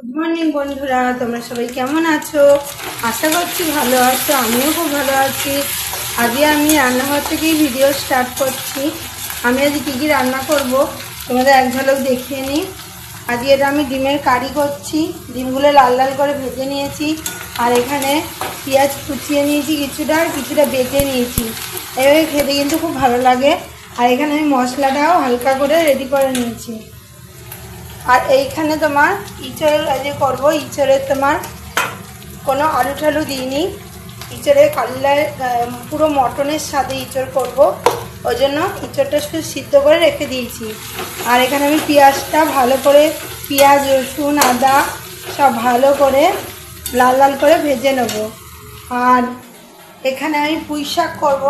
Good morning বন্ধুরা, তোমরা সবাই কেমন আছো? আশা করছি ভালো আছো, আমিও খুব ভালো আছি। আজকে আমি রান্নাঘর থেকেই ভিডিও স্টার্ট করছি। আমি আজ কী কী রান্না করব, তোমাদের এক ঝলক দেখিয়ে নিই। আজকে এটা আমি ডিমের কারি করছি, ডিমগুলো লাল লাল করে ভেজে নিয়েছি। আর এখানে পেঁয়াজ কুচিয়ে নিয়েছি কিছুটা আর কিছুটা বেটে নিয়েছি। এভাবে খেতে কিন্তু খুব ভালো লাগে। আর এখানে আমি মশলাটাও হালকা করে রেডি করে নিয়েছি। আর এইখানে তোমার ইঁচড় যে করব। ইঁচড়ের তোমার কোনো আলু ঠালু দিইনি। ইঁচড়ের কাল্লার পুরো মটনের সাথে ইঁচড় করব। ওই জন্য ইঁচড়টা শুধু সিদ্ধ করে রেখে দিয়েছি। আর এখানে আমি পেঁয়াজটা ভালো করে পেঁয়াজ, রসুন, আদা সব ভালো করে লাল লাল করে ভেজে নেব। আর এখানে আমি পুঁই শাক করব।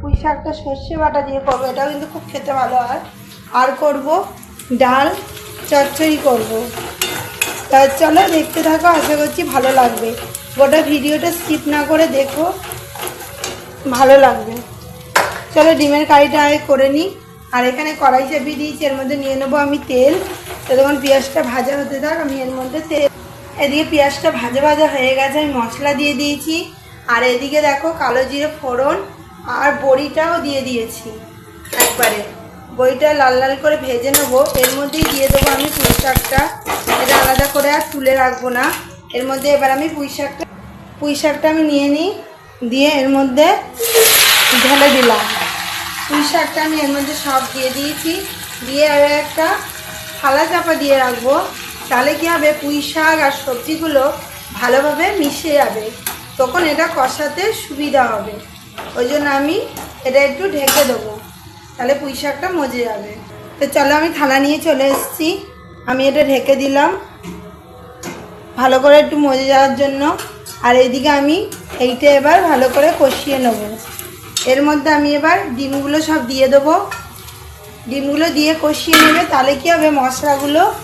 পুঁই শাকটা সর্ষে বাটা দিয়ে করব। এটাও কিন্তু খুব খেতে ভালো হয়। আর করব ডাল। চচ্চড়ি করব। তা চলো দেখতে থাকো, আশা করছি ভালো লাগবে। গোটা ভিডিওটা স্কিপ না করে দেখো, ভালো লাগবে। চলো ডিমের কারিটা আগে করে নিই আর এখানে কড়াই চাপিয়ে দিয়েছি, এর মধ্যে নিয়ে নেব আমি তেল। তখন পেঁয়াজটা ভাজা হতে থাক, আমি এর মধ্যে তেল। এদিকে পেঁয়াজটা ভাজা ভাজা হয়ে গেছে, আমি মশলা দিয়ে দিয়েছি। আর এদিকে দেখো, কালো জিরে ফোড়ন আর বড়িটাও দিয়ে দিয়েছি একবারে। বড়িটা লাল লাল করে ভেজে নেব। এর মধ্যেই দিয়ে দেবো আমি পুঁই শাকটা। এটা আলাদা করে আর তুলে রাখব না। এর মধ্যে এবার আমি পুঁই শাকটা পুঁই শাকটা আমি নিয়ে নিই। দিয়ে এর মধ্যে ঢেলে দিলাম। পুঁই শাকটা আমি এর মধ্যে সব দিয়ে দিয়েছি। দিয়ে আর একটা থালা চাপা দিয়ে রাখব। তাহলে কী হবে? পুঁই শাক আর সবজিগুলো ভালোভাবে মিশে যাবে। তখন এটা কষাতে সুবিধা হবে। ওই জন্য আমি এটা একটু ঢেকে দেবো। তাহলে পুঁই শাকটা মজে যাবে। তো চলো আমি থালা নিয়ে চলে এসেছি। আমি এটা ঢেকে দিলাম। ভালো করে একটু মজে যাওয়ার জন্য। আর এদিকে আমি এইটা এবার ভালো করে কষিয়ে নেব। এর মধ্যে আমি এবার ডিমগুলো সব দিয়ে দেবো। ডিমগুলো দিয়ে কষিয়ে নেবে, তাহলে কী হবে? মশলাগুলো,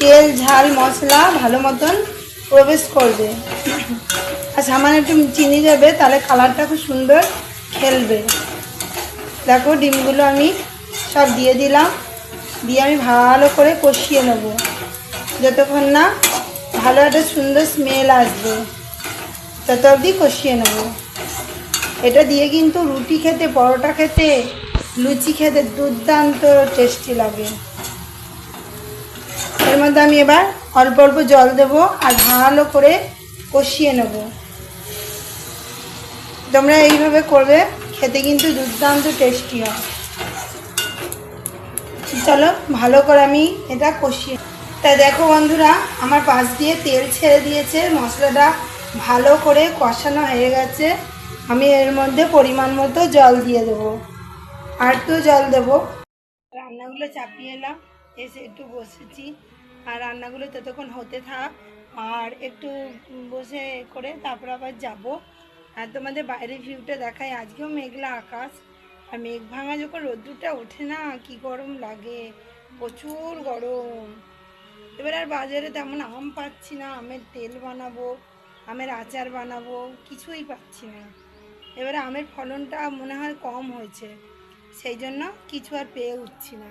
তেল, ঝাল, মশলা ভালো মতন প্রবেশ করবে। আর সামান্য একটু চিনি দেবে, তাহলে কালারটা খুব সুন্দর খেলবে। দেখো ডিমগুলো আমি সব দিয়ে দিলাম। দিয়ে আমি ভালো করে কষিয়ে নেব। যতক্ষণ না ভালো একটা সুন্দর স্মেল আসবে, তত অবধি কষিয়ে নেব। এটা দিয়ে কিন্তু রুটি খেতে, পরোটা খেতে, লুচি খেতে দুর্দান্ত টেস্টি লাগে। এর মধ্যে আমি এবার অল্প অল্প জল দেব আর ভালো করে কষিয়ে নেব। তোমরা এইভাবে করবে। খেতে কিন্তু দুর্দান্ত টেস্টি হয়। চলো, ভালো করে আমি এটা কষিয়ে তা দেখো বন্ধুরা, আমার পাশ দিয়ে তেল ছেড়ে দিয়েছে, মশলাটা ভালো করে কষানো হয়ে গেছে। আমি এর মধ্যে পরিমাণ মতো জল দিয়ে দেবো। আর তো জল দেবো। রান্নাগুলো চাপিয়ে এলাম, এসে একটু বসেছি। আর রান্নাগুলো ততক্ষণ হতে থাক, আর একটু বসে করে তারপর আবার যাব। আর তোমাদের বাইরের ভিউটা দেখায়, আজকেও মেঘলা আকাশ। আর মেঘ ভাঙা যখন রোদ্দুরটা ওঠে না, কি গরম লাগে, প্রচুর গরম। এবার আর বাজারে তেমন আম পাচ্ছি না, আমের তেল বানাবো, আমের আচার বানাবো, কিছুই পাচ্ছি না। এবারে আমের ফলনটা মনে হয় কম হয়েছে, সেই জন্য কিছু আর পেয়ে উঠছি না।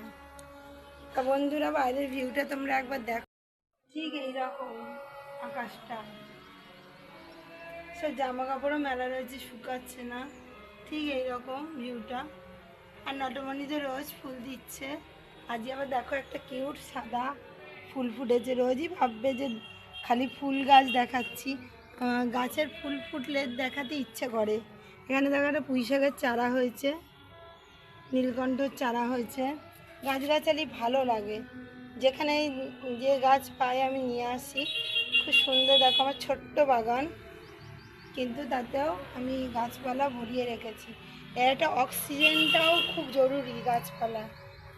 তা বন্ধুরা, বাইরের ভিউটা তোমরা একবার দেখো ঠিক এইরকম আকাশটা। সব জামা কাপড়ও মেলা রয়েছে, শুকাচ্ছে না। ঠিক এইরকম ভিউটা আর নটমণি যে রোজ ফুল দিচ্ছে আজকে আবার দেখো একটা কিউট সাদা ফুল ফুটেছে। রোজই ভাববে যে খালি ফুল গাছ দেখাচ্ছি। গাছের ফুল ফুটলে দেখাতে ইচ্ছে করে। এখানে দেখো একটা পুঁই শাকের চারা হয়েছে, নীলকণ্ঠর চারা হয়েছে। গাছগাছালি ভালো লাগে। যেখানে যে গাছ পাই আমি নিয়ে আসি। খুব সুন্দর দেখো আমার ছোট্ট বাগান। কিন্তু তাতেও আমি গাছপালা ভরিয়ে রেখেছি। এর একটা অক্সিজেনটাও খুব জরুরি গাছপালা।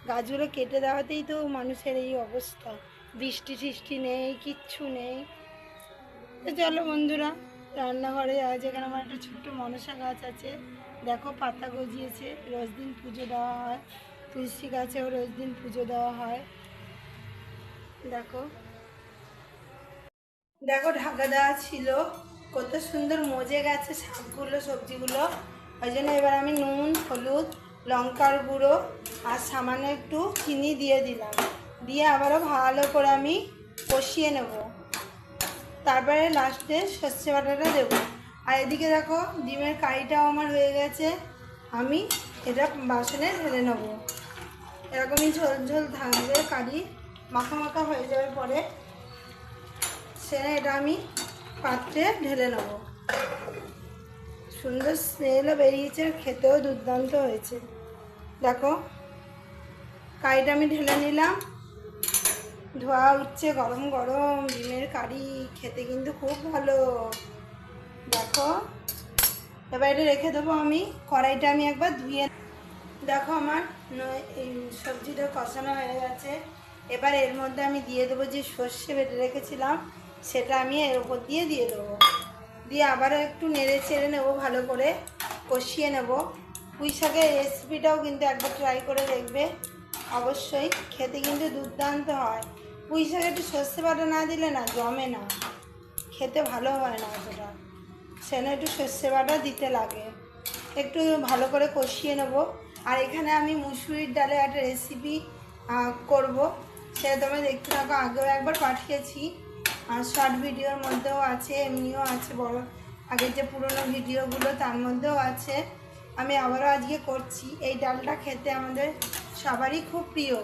গাছগুলো কেটে দেওয়াতেই তো মানুষের এই অবস্থা। বৃষ্টি টিষ্টি নেই, কিচ্ছু নেই। তো চলো বন্ধুরা, রান্নাঘরে এখানে আমার একটা ছোট্ট মনসা গাছ আছে। দেখো, পাতা গজিয়েছে, রোজ দিন পুজো দেওয়া হয়। তুলসী গাছেও রোজ দিন পুজো দেওয়া হয়। দেখো। দেখো, ঢাকা দেওয়া ছিল। কত সুন্দর মজে গেছে শাকগুলো, সবজিগুলো। ওই জন্য এবার আমি নুন, হলুদ, লঙ্কার গুঁড়ো আর সামান্য একটু চিনি দিয়ে দিলাম। দিয়ে আবারও ভালো করে আমি কষিয়ে নেব। তারপরে লাস্টে সর্ষে বাটাটা দেবো। আর এদিকে দেখো, ডিমের কারিটাও আমার হয়ে গেছে। আমি এটা বাসনে ঢেলে নেব। এরকমই ঝোল ঝোল থাকবে, কারি মাখা মাখা হয়ে যাওয়ার পরে। সেটা এটা আমি পাত্রে ঢেলে নেব। সুন্দর স্মেলও বেরিয়েছে খেতেও দুর্দান্ত হয়েছে। দেখো, কারিটা আমি ঢেলে নিলাম। ধোয়া উঠছে গরম গরম, ডিমের কারি, খেতে কিন্তু খুব ভালো। দেখো, এবার এটা রেখে দেবো আমি, কড়াইটা আমি একবার ধুয়ে দেখো আমার এই সবজিটা কষানো হয়ে গেছে। এবার এর মধ্যে আমি দিয়ে দেবো যে সর্ষে বেটে রেখেছিলাম। সেটা আমি এর উপর দিয়ে দিয়ে দেবো। দিয়ে আবারও একটু নেড়ে চেড়ে নেব ভালো করে, কষিয়ে নেব। পুঁই শাকের রেসিপিটাও কিন্তু একবার ট্রাই করে দেখবে, অবশ্যই। খেতে কিন্তু দুর্দান্ত হয়। পুঁই শাকে একটু সর্ষে বাটা না দিলে না জমে না, খেতে ভালো হয় না অতটা। সেটা একটু সর্ষে বাটা দিতে লাগে। একটু ভালো করে কষিয়ে নেব। আর এখানে আমি মুসুরির ডালে একটা রেসিপি করব। সেটা তোমরা দেখতে থাকো, আগেও একবার পাঠিয়েছি। আর শর্ট ভিডিওর মধ্যেও আছে, এমনিও আছে, বড় আগের যে পুরনো ভিডিওগুলো তার মধ্যেও আছে। আমি আবারও আজকে করছি। এই ডালটা খেতে আমাদের সবারই খুব প্রিয়।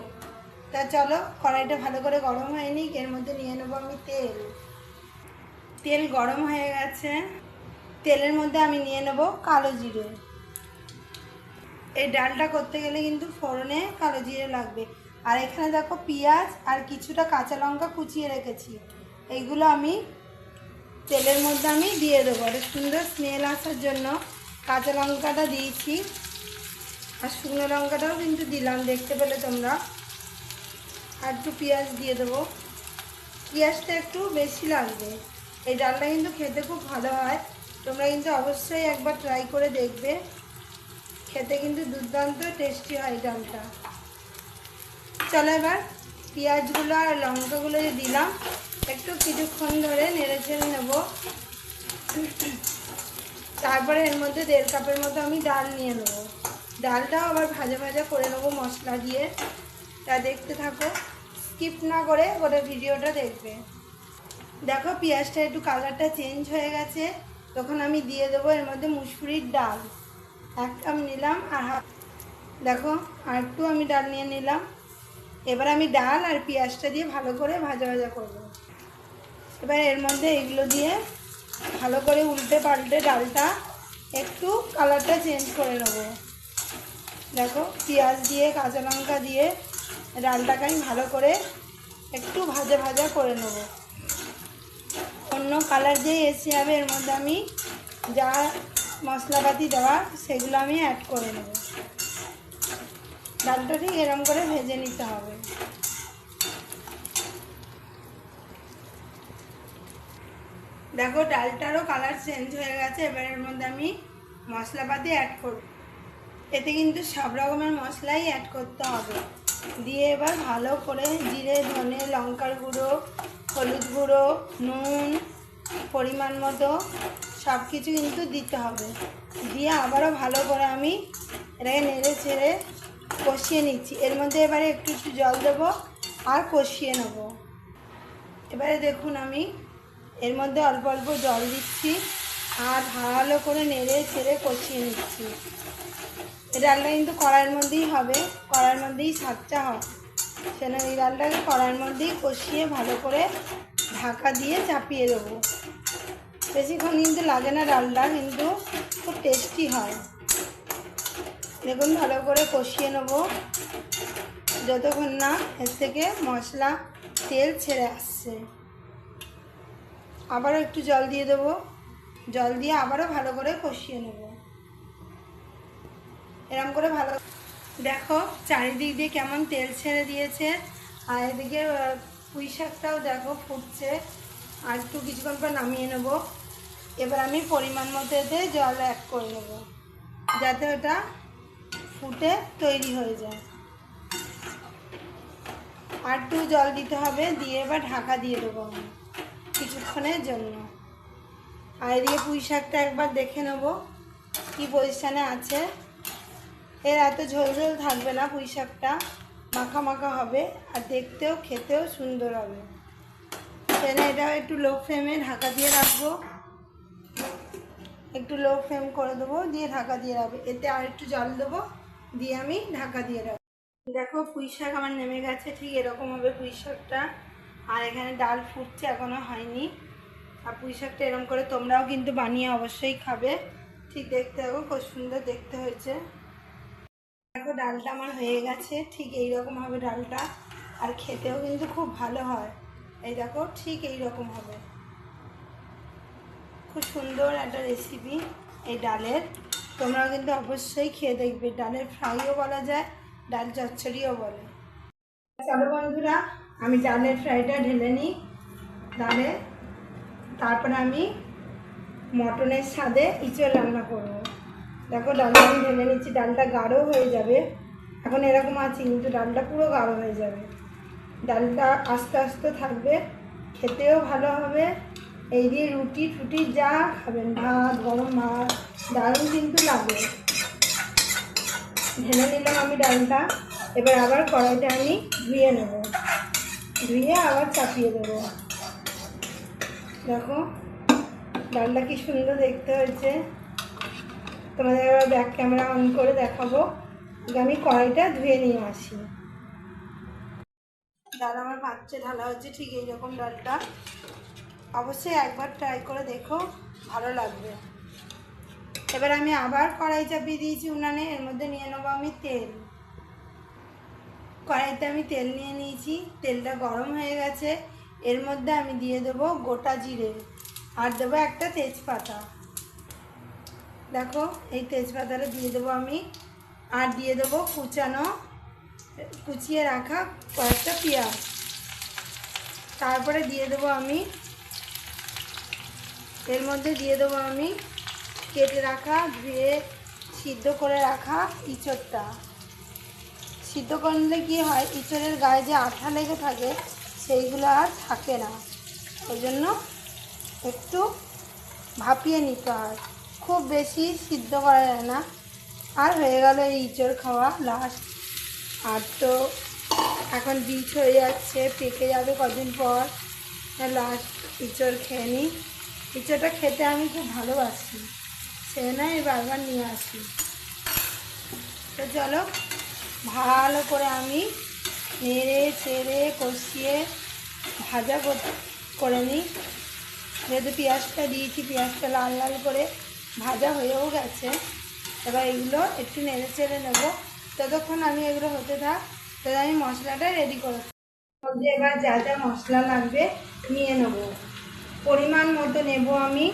তা চলো, কড়াইটা ভালো করে গরম হয়নি এর মধ্যে নিয়ে নেব আমি তেল। তেল গরম হয়ে গেছে। তেলের মধ্যে আমি নিয়ে নেব কালো জিরে। এই ডালটা করতে গেলে কিন্তু ফোড়নে কালো জিরে লাগবে। আর এখানে দেখো পেঁয়াজ আর কিছুটা কাঁচা লঙ্কা কুচিয়ে রেখেছি। এইগুলো আমি তেলের মধ্যে আমি দিয়ে দেবো। আর সুন্দর স্মেল আসার জন্য কাঁচা লঙ্কাটা দিয়েছি। আর শুকনো লঙ্কাটাও কিন্তু দিলাম, দেখতে পেলে তোমরা। আর একটু পেঁয়াজ দিয়ে দেবো। পেঁয়াজটা একটু বেশি লাগবে। এই ডালটা কিন্তু খেতে খুব ভালো হয়। তোমরা কিন্তু অবশ্যই একবার ট্রাই করে দেখবে। খেতে কিন্তু দুর্দান্ত টেস্টি হয় ডালটা। চলো এবার পেঁয়াজগুলো আর লঙ্কাগুলো যে দিলাম একটু কিছুক্ষণ ধরে নেড়ে ছেড়ে নেব। তারপরে এর মধ্যে দেড় কাপের মতো আমি ডাল নিয়ে নেব। ডালটাও আবার ভাজা ভাজা করে নেব মশলা দিয়ে। তা দেখতে থাকো। স্কিপ না করে গোটা ভিডিওটা দেখবে। দেখো, পেঁয়াজটা একটু কালারটা চেঞ্জ হয়ে গেছে। তখন আমি দিয়ে দেবো এর মধ্যে মুসুরির ডাল। এক কাপ নিলাম আর হাফ দেখো, আর একটু আমি ডাল নিয়ে নিলাম। এবার আমি ডাল আর পেঁয়াজটা দিয়ে ভালো করে ভাজা ভাজা করব। এবার এর মধ্যে এগুলো দিয়ে ভালো করে উল্টে পাল্টে ডালটা একটু কালারটা চেঞ্জ করে নেব। দেখো, পেঁয়াজ দিয়ে, কাঁচা লঙ্কা দিয়ে ডালটাকে আমি ভালো করে একটু ভাজা ভাজা করে নেব। অন্য কালার যে এসে যাবে, এর মধ্যে আমি যা মশলাপাতি দেওয়া সেগুলো আমি অ্যাড করে নেব। ডালটা ঠিক এরম করে ভেজে নিতে হবে। দেখো, ডালটারও কালার চেঞ্জ হয়ে গেছে। এবার এর মধ্যে আমি মশলাপাতি অ্যাড করব। এতে কিন্তু সব রকমের মশলাই অ্যাড করতে হবে। দিয়ে এবার ভালো করে জিরে, ধনে, লঙ্কার গুঁড়ো, হলুদ গুঁড়ো, নুন, পরিমাণ মতো সব কিছু কিন্তু দিতে হবে। দিয়ে আবারও ভালো করে আমি এটাকে নেড়ে ছেড়ে কষিয়ে নিচ্ছি। এর মধ্যে এবারে একটু একটু জল দেবো আর কষিয়ে নেব। এবারে দেখুন আমি এর মধ্যে অল্প অল্প জল দিচ্ছি আর ভালো করে নেড়ে ছেড়ে কষিয়ে নিচ্ছি। ডালটা কিন্তু কড়াইয়ের মধ্যেই হবে, কড়াইয়ের মধ্যেই স্বাদটা হয় সেখানে এই ডালটাকে কড়াইয়ের মধ্যেই কষিয়ে ভালো করে ঢাকা দিয়ে চাপিয়ে দেবো। বেশিক্ষণ কিন্তু লাগে না ডালটা, কিন্তু খুব টেস্টি হয়। দেখুন, ভালো করে কষিয়ে নেব। যতক্ষণ না এর থেকে মশলা, তেল ছেড়ে আসছে। আবারও একটু জল দিয়ে দেবো। জল দিয়ে আবারও ভালো করে কষিয়ে নেব। এরম করে ভালো দেখো, চারিদিক দিয়ে কেমন তেল ছেড়ে দিয়েছে। আর এদিকে পুঁই শাকটাও দেখো ফুটছে। আর একটু কিছুক্ষণ পর নামিয়ে নেব। এবার আমি পরিমাণ মতো এতে জল অ্যাড করে নেব। যাতে ওটা ফুটে তৈরি হয়ে যায়। আর একটু জল দিতে হবে। দিয়ে এবার ঢাকা দিয়ে দেবো আমি। কিছুক্ষণের জন্য। আর দিয়ে পুঁই শাকটা একবার দেখে নেব কী পজিশানে আছে। এর এত ঝোল ঝোল থাকবে না পুঁই শাকটা। মাখা মাখা হবে আর দেখতেও খেতেও সুন্দর হবে। সেখানে এটা একটু লো ফ্লেমে ঢাকা দিয়ে রাখব। একটু লো ফ্লেম করে দেবো, দিয়ে ঢাকা দিয়ে রাখব। এতে আর একটু জল দেবো, দিয়ে আমি ঢাকা দিয়ে রাখব। দেখো পুঁই শাক আমার নেমে গেছে, ঠিক এরকম হবে পুঁই শাকটা। আর এখানে ডাল ফুটছে এখনও হয়নি। আর পুঁই শাকটা এরকম করে তোমরাও কিন্তু বানিয়ে অবশ্যই খাবে। ঠিক দেখতে হবে খুব সুন্দর দেখতে হয়েছে। দেখো, ডালটা আমার হয়ে গেছে। ঠিক এই রকম হবে ডালটা। আর খেতেও কিন্তু খুব ভালো হয়। এই দেখো, ঠিক এই রকম হবে। খুব সুন্দর একটা রেসিপি এই ডালের। তোমরাও কিন্তু অবশ্যই খেয়ে দেখবে। ডালের ফ্রাইও বলা যায়, ডাল চচ্চড়িও বলে। চলো বন্ধুরা আমি ডালের ফ্রাইটা ঢেলে নিই, ডালে। তারপরে আমি মটনের স্বাদে ইঁচড় রান্না করব। দেখো, ডালটা আমি ঢেলে নিচ্ছি, ডালটা গাঢ় হয়ে যাবে। এখন এরকম আছে, কিন্তু ডালটা পুরো গাঢ় হয়ে যাবে। ডালটা আস্তে আস্তে থাকবে, খেতেও ভালো হবে। এই দিয়ে রুটি টুটি যা খাবেন, ভাত, গরম ভাত, দারুণ কিন্তু লাগে। ঢেলে নিলাম আমি ডালটা, এবার আবার কড়াইটা আমি ধুয়ে নেব। ধুয়ে আবার চাপিয়ে দেবো। দেখো, ডালটা কি সুন্দর দেখতে হয়েছে। তোমাদের এবার ব্যাক ক্যামেরা অন করে দেখাবো। আমি কড়াইটা ধুয়ে নিয়ে আসি। ডাল আমার পাত্রে ঢালা হচ্ছে ঠিক এইরকম ডালটা। অবশ্যই একবার ট্রাই করে দেখো, ভালো লাগবে। এবার আমি আবার কড়াই চাপিয়ে দিয়েছি উনানে, এর মধ্যে নিয়ে নেব আমি তেল। কড়াইতে আমি তেল নিয়ে নিয়েছি, তেলটা গরম হয়ে গেছে। এর মধ্যে আমি দিয়ে দেবো গোটা জিরে। আর দেবো একটা তেজপাতা। দেখো, এই তেজপাতাটা দিয়ে দেবো আমি। আর দিয়ে দেবো কুচানো, কুচিয়ে রাখা কয়েকটা পেঁয়াজ। তারপরে দিয়ে দেবো আমি, এর মধ্যে দিয়ে দেবো আমি কেটে রাখা, ধুয়ে সিদ্ধ করে রাখা ইঁচড়টা। সিদ্ধ করলে কি হয়? ইঁচড়ের গায়ে যে আঠা লেগে থাকে, সেইগুলো আর থাকে না। ওই জন্য একটু ভাপিয়ে নিতে হয়। খুব বেশি সিদ্ধ করা যায় না। আর হয়ে গেল এই ইঁচড় খাওয়া লাস্ট আর তো এখন বীজ হয়ে যাচ্ছে, পেকে যাবে কদিন পর। লাস্ট ইঁচড় খেয়ে নিই। ইঁচড়টা খেতে আমি খুব ভালোবাসি। সে নয়, বারবার নিয়ে আসি। তো চলো ভালো করে আমি নেড়ে চেড়ে কষিয়ে ভাজা করে নিই। যেহেতু পেঁয়াজটা দিয়েছি, পেঁয়াজটা লাল লাল করে ভাজা হয়েও গেছে। এবার এগুলো একটু নেড়ে চেড়ে নেব। ততক্ষণ আমি এগুলো হতে থাক, তবে আমি মশলাটা রেডি করে মধ্যে এবার যা যা মশলা লাগবে নিয়ে নেব। পরিমাণ মতো নেব আমি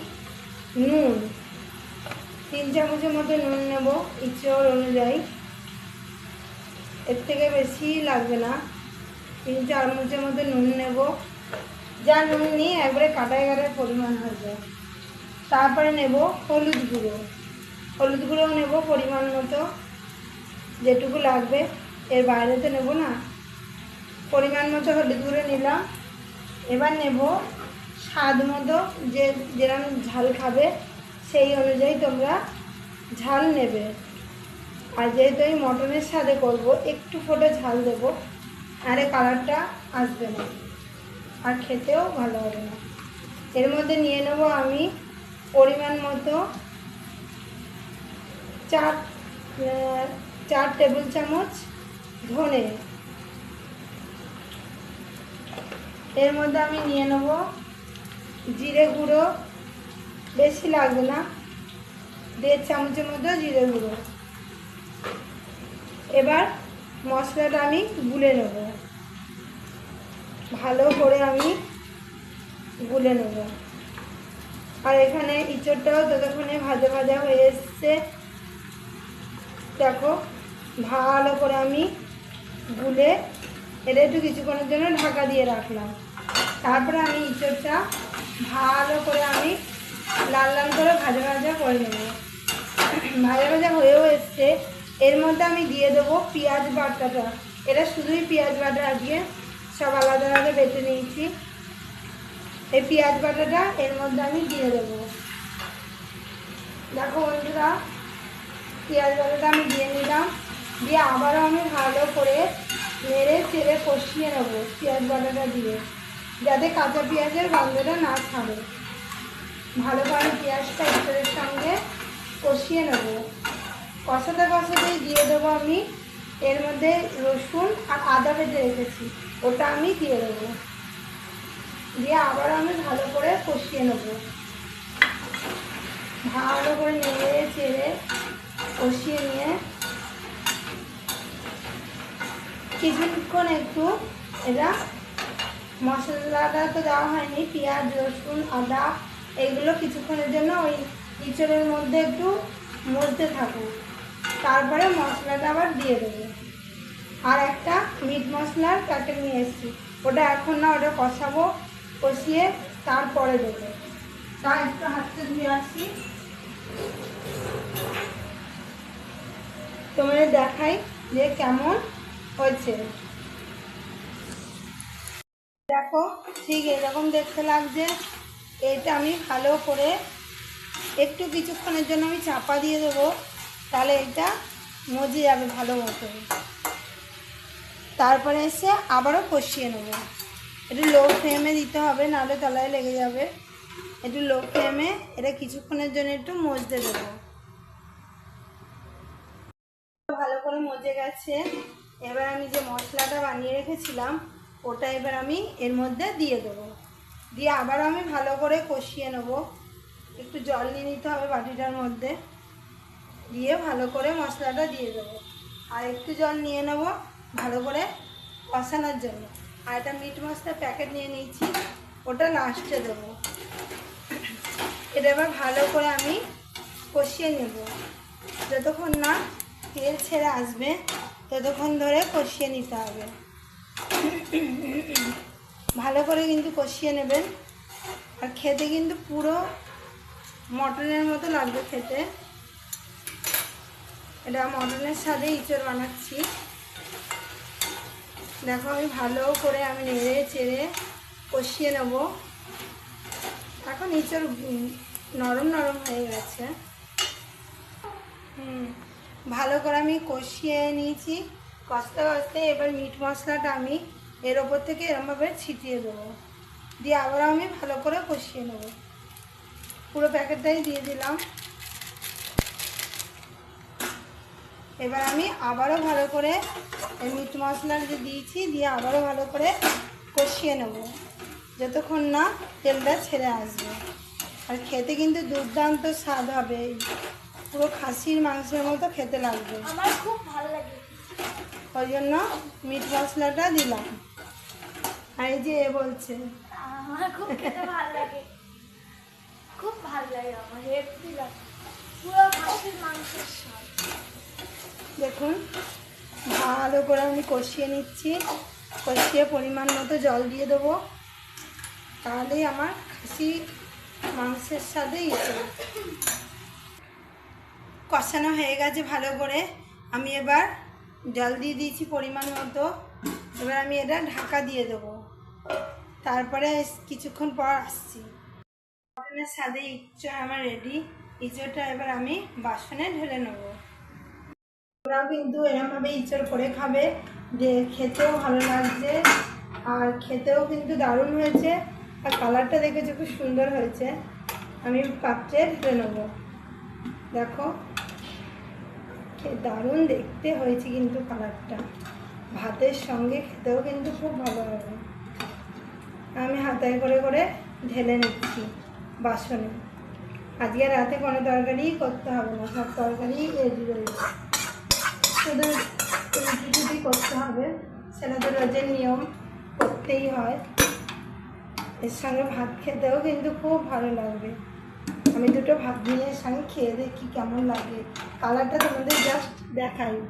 নুন। তিন চামচের মতো নুন নেব ইচ্ছর অনুযায়ী। এর থেকে বেশি লাগবে না। তিন চামচের মধ্যে নুন নেব। যা নুন নিয়ে একবারে কাটায় কাটায় পরিমাণ হয়ে যায়। তারপরে নেব হলুদ গুঁড়ো। হলুদ গুঁড়োও নেব পরিমাণ মতো, যেটুকু লাগবে। এর বাইরে তো নেব না। পরিমাণ মতো হলুদ গুঁড়ো নিলাম। এবার নেব স্বাদ মতো যে যেরকম ঝাল খাবে, সেই অনুযায়ী তোমরা ঝাল নেবে। আর যেহেতু আমি মটনের সাথে করব, একটু ফোটে ঝাল দেবো, আরে কালারটা আসবে না। আর খেতেও ভালো হবে না। এর মধ্যে নিয়ে নেব আমি পরিমাণ মতো চার চার টেবিল চামচ ধনে। এর মধ্যে আমি নিয়ে নেব জিরে গুঁড়ো। বেশি লাগবে না। দেড় চামচের মতো জিরে গুঁড়ো। এবার মশলাটা আমি গুলে নেব। ভালো করে আমি গুলে নেব। আর এখানে ইঁচড়টাও ততক্ষণে ভাজা ভাজা হয়ে এসছে। দেখো, ভালো করে আমি গুলে এটা একটু কিছুক্ষণের জন্য ঢাকা দিয়ে রাখলাম। তারপরে আমি ইঁচড়টা ভালো করে আমি লাল লাল করে ভাজা ভাজা করে নেব। ভাজা ভাজা হয়েও এসছে। এর মধ্যে আমি দিয়ে দেবো পেঁয়াজ বাটাটা। এটা শুধুই পেঁয়াজ বাটা আজকে সব আলাদা আলাদা বেটে নিয়েছি। এই পেঁয়াজ বাটাটা এর মধ্যে আমি দিয়ে দেবো। দেখো বন্ধুরা, পেঁয়াজ বাটাটা আমি দিয়ে নিলাম। দিয়ে আবারও আমি ভালো করে নেড়ে চেড়ে কষিয়ে নেব পেঁয়াজ বাটাটা দিয়ে, যাতে কাঁচা পেঁয়াজের গন্ধটা না ছাড়ে। ভালো করে পেঁয়াজটা ইঁচড়ের সঙ্গে কষিয়ে নেব। কষাতে কষাতেই দিয়ে দেবো আমি। এর মধ্যে রসুন আর আদা বেটে রেখেছি। ওটা আমি দিয়ে দেবো। দিয়ে আবার আমি ভালো করে কষিয়ে নেব। ভালো করে নেড়ে চেড়ে কষিয়ে নিয়ে কিছুক্ষণ একটু এটা মশলাটা তো দেওয়া হয়নি, পেঁয়াজ, রসুন, আদা এইগুলো কিছুক্ষণের জন্য ওই ইঁচড়ের মধ্যে একটু মধ্যে থাকুক। তারপরে মশলাটা আবার দিয়ে দেবো। আর একটা মিট মশলার প্যাকেট নিয়ে এসেছি। ওটা এখন না ওটা কষাবো, কষিয়ে তারপরে দেবো। তা একটু হাতটা ধুয়ে আসি। তোমাদের দেখাই যে কেমন হয়েছে। দেখো, ঠিক এরকম দেখতে লাগছে। এটা আমি ভালো করে একটু কিছুক্ষণের জন্য আমি চাপা দিয়ে দেবো। তাহলে এটা মজে যাবে ভালো মতো। তারপরে এসে আবারও কষিয়ে নেব। একটু লো ফ্লেমে দিতে হবে, নাহলে তলায় লেগে যাবে। একটু লো ফ্লেমে এটা কিছুক্ষণের জন্য একটু মজতে দেবো। ভালো করে মজে গেছে। এবার আমি যে মশলাটা বানিয়ে রেখেছিলাম, ওটা এবার আমি এর মধ্যে দিয়ে দেবো। দিয়ে আবার আমি ভালো করে কষিয়ে নেব। একটু জল নিয়ে নিতে হবে বাটিটার মধ্যে। দিয়ে ভালো করে মশলাটা দিয়ে দেবো। আর একটু জল নিয়ে নেব ভালো করে কষানোর জন্য। আর একটা মিট মশলার প্যাকেট নিয়ে নিয়েছি, ওটা লাস্টে দেবো। এটা এবার ভালো করে আমি কষিয়ে নেব। যতক্ষণ না তেল ছেড়ে আসবে, ততক্ষণ ধরে কষিয়ে নিতে হবে। ভালো করে কিন্তু কষিয়ে নেবেন। আর খেতে কিন্তু পুরো মটনের মতো লাগবে খেতে। এটা মটনের সাথে ইঁচড় বানাচ্ছি। দেখো আমি ভালো করে আমি নেড়ে চেড়ে কষিয়ে নেব। এখন ইঁচড় নরম নরম হয়ে গেছে। হুম, ভালো করে আমি কষিয়ে নিয়েছি। কষতে কষতে এবার মিট মশলাটা আমি এর ওপর থেকে এরমভাবে ছিটিয়ে দেবো। দিয়ে আবার আমি ভালো করে কষিয়ে নেব। পুরো প্যাকেটটাই দিয়ে দিলাম। এবার আমি আবারও ভালো করে এই মিট মশলা যে দিয়েছি দিয়ে আবারও ভালো করে কষিয়ে নেব যতক্ষণ না তেলটা ছেড়ে আসবে। আর খেতে কিন্তু দুর্দান্ত স্বাদ হবে পুরো খাসির মাংসের মতো খেতে লাগবে। আমার খুব ভালো লাগে। ওই জন্য মিট মশলাটা দিলাম। আর এই যে এ বলছে। আমার খুব খেতে ভালো লাগে। খুব ভালো লাগে আমার হেভি লাগে পুরো খাসির মাংসের স্বাদ। দেখুন, ভালো করে আমি কষিয়ে নিচ্ছি। কষিয়ে পরিমাণ মতো জল দিয়ে দেবো। তাহলেই আমার খাসি মাংসের ইচ্ছে। কষানো হয়ে গেছে ভালো করে। আমি এবার জল দিয়ে দিয়েছি পরিমাণ মতো। এবার আমি এটা ঢাকা দিয়ে দেবো। তারপরে কিছুক্ষণ পর আসছি। মটনের সাথে ইঁচড় আমার রেডি। ইঁচড়টা এবার আমি বাসনে ঢেলে নেব। ওরাও কিন্তু এরমভাবে ইঁচড় করে খাবে। যে খেতেও ভালো লাগছে, আর খেতেও কিন্তু দারুণ হয়েছে। আর কালারটা দেখেছে খুব সুন্দর হয়েছে। আমি পাত্রে ঢেলে নেব। দেখো দারুণ দেখতে হয়েছে কিন্তু কালারটা। ভাতের সঙ্গে খেতেও কিন্তু খুব ভালো হবে। আমি হাতায় করে করে ঢেলে নিচ্ছি বাসনে। আজকে রাতে কোনো তরকারি করতে হবে না, সব তরকারি রেডি রয়েছে। রুটি টুটি করতে হবে। সেটা তো রোজের নিয়ম করতেই হয়। এর সঙ্গে ভাত খেতেও কিন্তু খুব ভালো লাগবে। আমি দুটো ভাত নিয়ে এর সঙ্গে খেয়ে দেখি কেমন লাগে। কালারটা তোমাদের জাস্ট দেখাই।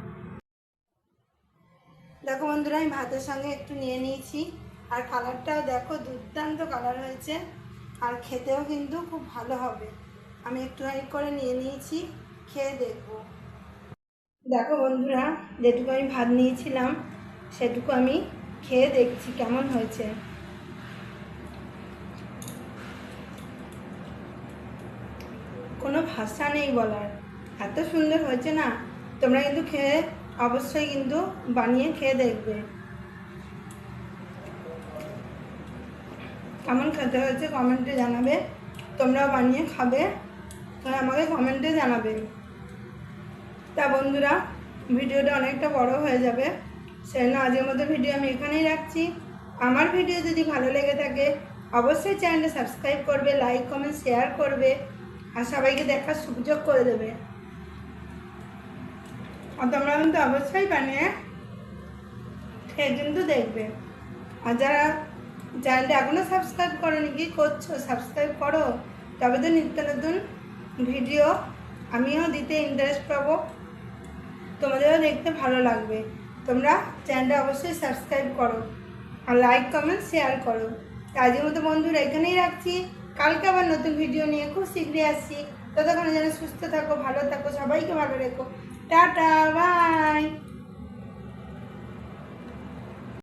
দেখো বন্ধুরা, আমি ভাতের সঙ্গে একটু নিয়ে নিয়েছি। আর কালারটাও দেখো, দুর্দান্ত কালার হয়েছে। আর খেতেও কিন্তু খুব ভালো হবে। আমি একটুখানি করে নিয়ে নিয়েছি, খেয়ে দেখব। দেখো বন্ধুরা, যেটুকু আমি ভাত নিয়েছিলাম, সেটুকু আমি খেয়ে দেখছি, কেমন হয়েছে। কোনো ভাষা নেই বলার। এত সুন্দর হয়েছে না? তোমরা কিন্তু খেয়ে, অবশ্যই কিন্তু বানিয়ে খেয়ে দেখবে। কেমন খেতে হয়েছে কমেন্টে জানাবে। তোমরাও বানিয়ে খাবে। আর আমাকে কমেন্টে জানাবে। তা বন্ধুরা, ভিডিওটা অনেকটা বড় হয়ে যাবে। সেই জন্য আজকের মতো ভিডিও আমি এখানেই রাখছি। আমার ভিডিও যদি ভালো লেগে থাকে, অবশ্যই চ্যানেলটা সাবস্ক্রাইব করবে, লাইক, কমেন্ট, শেয়ার করবে, আর সবাইকে দেখার সুযোগ করে দেবে। আর তোমরা কিন্তু অবশ্যই বানিয়ে খেয়ে কিন্তু দেখবে। আর যারা চ্যানেলটা এখনও সাবস্ক্রাইব করোনি, কি করছ? সাবস্ক্রাইব করো। তবে তো নিত্য নতুন ভিডিও আমিও দিতে ইন্টারেস্ট পাবো। তোমাদেরও দেখতে ভালো লাগবে। তোমরা চ্যানেলটা অবশ্যই সাবস্ক্রাইব করো আর লাইক কমেন্ট শেয়ার করো। আজকের মতো বন্ধুরা এখানেই রাখছি। কালকে আবার নতুন ভিডিও নিয়ে খুব শীঘ্রই আসছি। ততক্ষণে যেন সুস্থ থাকো, ভালো থাকো, সবাইকে ভালো রেখো। Tata bye